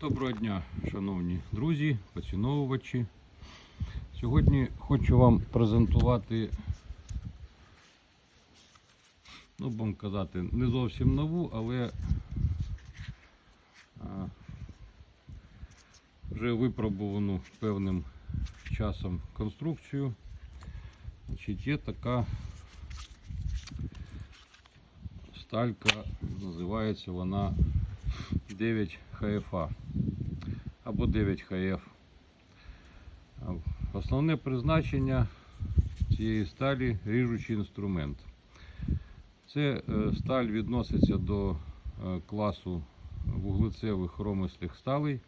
Доброго дня, шановні друзі, поціновувачі. Сьогодні хочу вам презентувати, ну, будемо казати, не зовсім нову, але вже випробувану певним часом конструкцію. Значить, є така сталька, називається вона 9 ХФА або 9 ХФ. Основне призначення цієї сталі ріжучий інструмент. Це е, сталь відноситься до е, класу вуглецевих ромислих сталей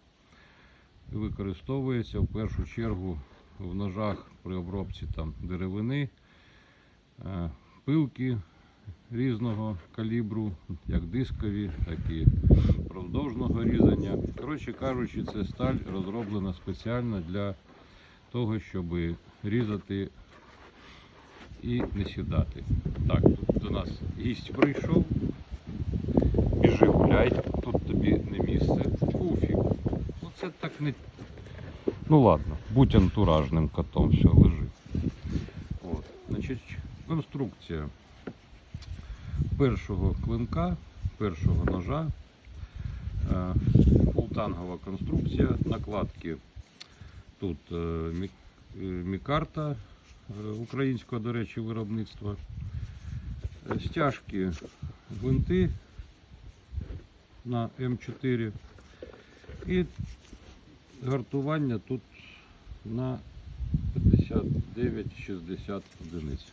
і використовується в першу чергу в ножах при обробці там, деревини, е, пилки різного калібру, як дискові, так і продовжного різання. Коротше кажучи, це сталь розроблена спеціально для того, щоб різати і не сідати. Так, тут до нас гість прийшов. Біжи гуляй, тут тобі не місце. Уфік. Ну це так не. Ну ладно, будь антуражним котом, все, лежи. От. Значить, конструкція першого клинка, першого ножа, е, фултангова конструкція, накладки тут е, е, мікарта е, українського, до речі, виробництва, Е, стяжки, гвинти на М4 і гартування тут на 59-60 одиниць.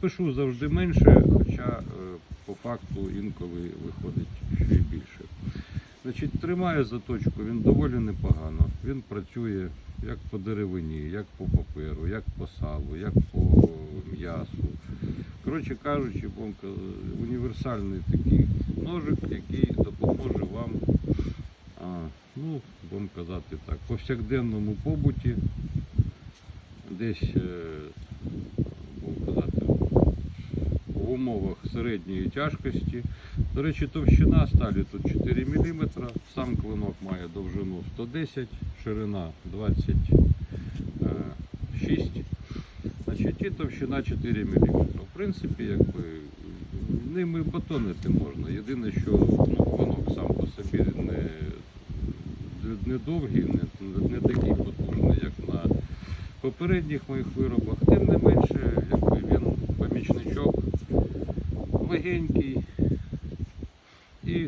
Пишу завжди менше, хоча е, по факту інколи виходить ще й більше. Значить, тримає заточку він доволі непогано. Він працює як по деревині, як по паперу, як по салу, як по м'ясу. Коротше кажучи, бомка, універсальний такий ножик, який допоможе вам, а, ну, будемо казати так, повсякденному побуті, десь, е, будемо казати, в умовах середньої тяжкості. До речі, товщина сталі тут 4 мм, сам клинок має довжину 110, ширина 26, значить і товщина 4 мм. В принципі, якби ними батонити можна. Єдине, що ну, клинок сам по собі не, не довгий, не, не такий потужний, як на попередніх моїх виробах. Тим не менше, якби він помічничок легенький. І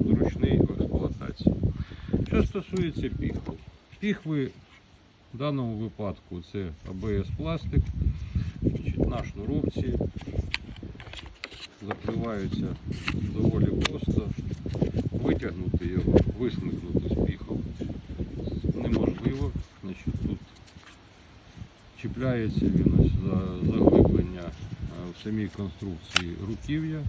зручний в експлуатації. Що стосується піхви, піхви в даному випадку це АБС пластик, на шнуровці, закриваються доволі просто, витягнути його, висмикнути з піхов неможливо. Чіпляється він ось за заглиблення е, в самій конструкції руків'я.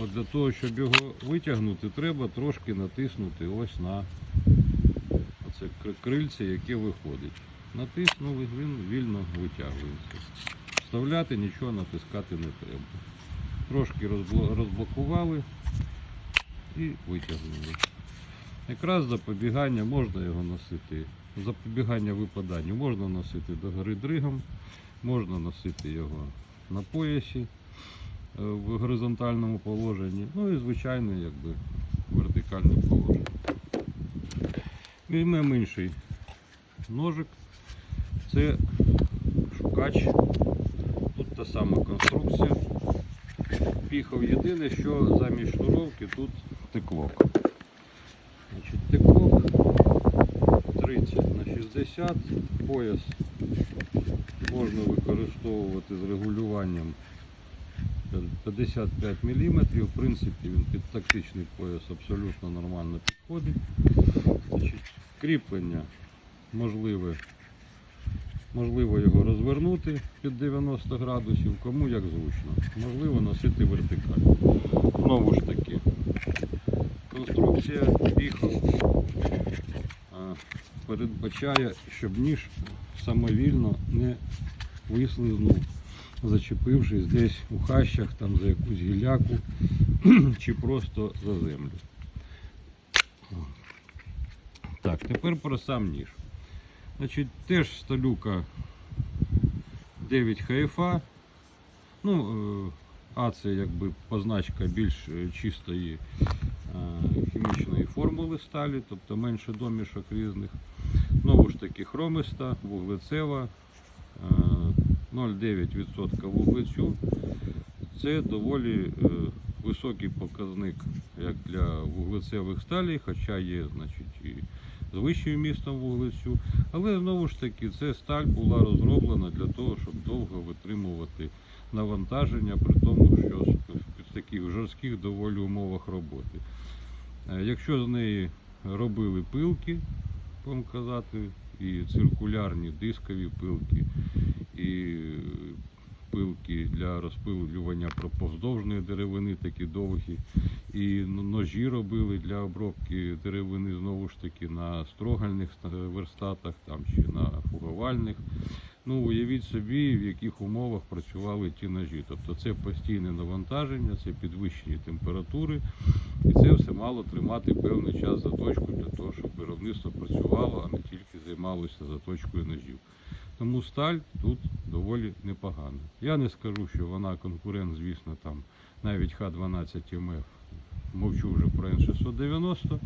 От, для того, щоб його витягнути, треба трошки натиснути ось на оце крильце, яке виходить. Натиснули, він вільно витягується. Вставляти нічого натискати не треба. Трошки розблокували і витягнули. Якраз запобігання можна його носити. Запобігання випаданню можна носити до гори дригом, можна носити його на поясі е, в горизонтальному положенні, ну і звичайно, якби вертикальне положення. Візьмемо інший ножик. Це шукач. Тут та сама конструкція. Піхав єдине, що замість шнуровки тут теклок. Значить, теклок 30 на 60, пояс можна використовувати з регулюванням 55 мм. В принципі, він під тактичний пояс абсолютно нормально підходить. Значить, кріплення можливе, можливо його розвернути під 90 градусів, кому як зручно. Можливо носити вертикально. Знову ж таки, конструкція піхов передбачає, щоб ніж самовільно не вислизнув, зачепившись десь у хащах там за якусь гіляку чи просто за землю. тепер про сам ніж. Значить, теж сталюка 9 ХФА. Ну, е, А це якби позначка більш е, чистої хімічної формули сталі, тобто менше домішок різних. Знову ж таки, хромиста, вуглецева, е, 0,9% вуглецю. Це доволі е, високий показник як для вуглецевих сталей, хоча є значить, і з вищим містом вуглецю. Але знову ж таки, ця сталь була розроблена для того, щоб довго витримувати навантаження, при тому, що таких жорстких доволі умовах роботи. Е, Якщо з неї робили пилки, будемо казати, і циркулярні дискові пилки, і пилки для розпилювання повздовжної деревини, такі довгі, і ножі робили для обробки деревини знову ж таки на строгальних верстатах там, чи на фугувальних. Ну, уявіть собі, в яких умовах працювали ті ножі. Тобто це постійне навантаження, це підвищені температури, і це все мало тримати певний час заточку для того, щоб виробництво працювало, а не тільки займалося заточкою ножів. Тому сталь тут доволі непогана. Я не скажу, що вона конкурент, звісно, там навіть Х12МФ, мовчу вже про Н690,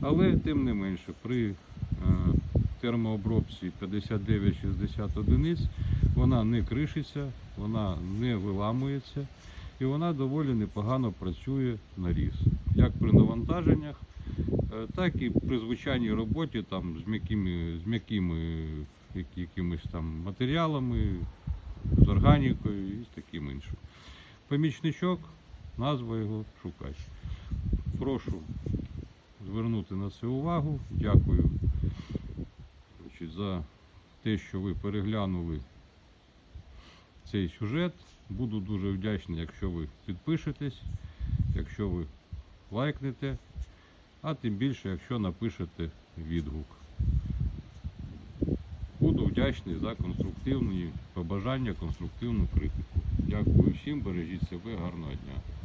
але тим не менше при е, термообробці 59-60 одиниць вона не кришиться, вона не виламується і вона доволі непогано працює на різ. Як при навантаженнях, е, так і при звичайній роботі там, з м'якими, з м'якими як- якимись там матеріалами, з органікою і з таким іншим. Помічничок, назва його шукач. Прошу звернути на це увагу. Дякую за те, що ви переглянули цей сюжет. Буду дуже вдячний, якщо ви підпишетесь, якщо ви лайкнете, а тим більше, якщо напишете відгук. Вдячний за конструктивні побажання, конструктивну критику. Дякую всім, бережіть себе, гарного дня.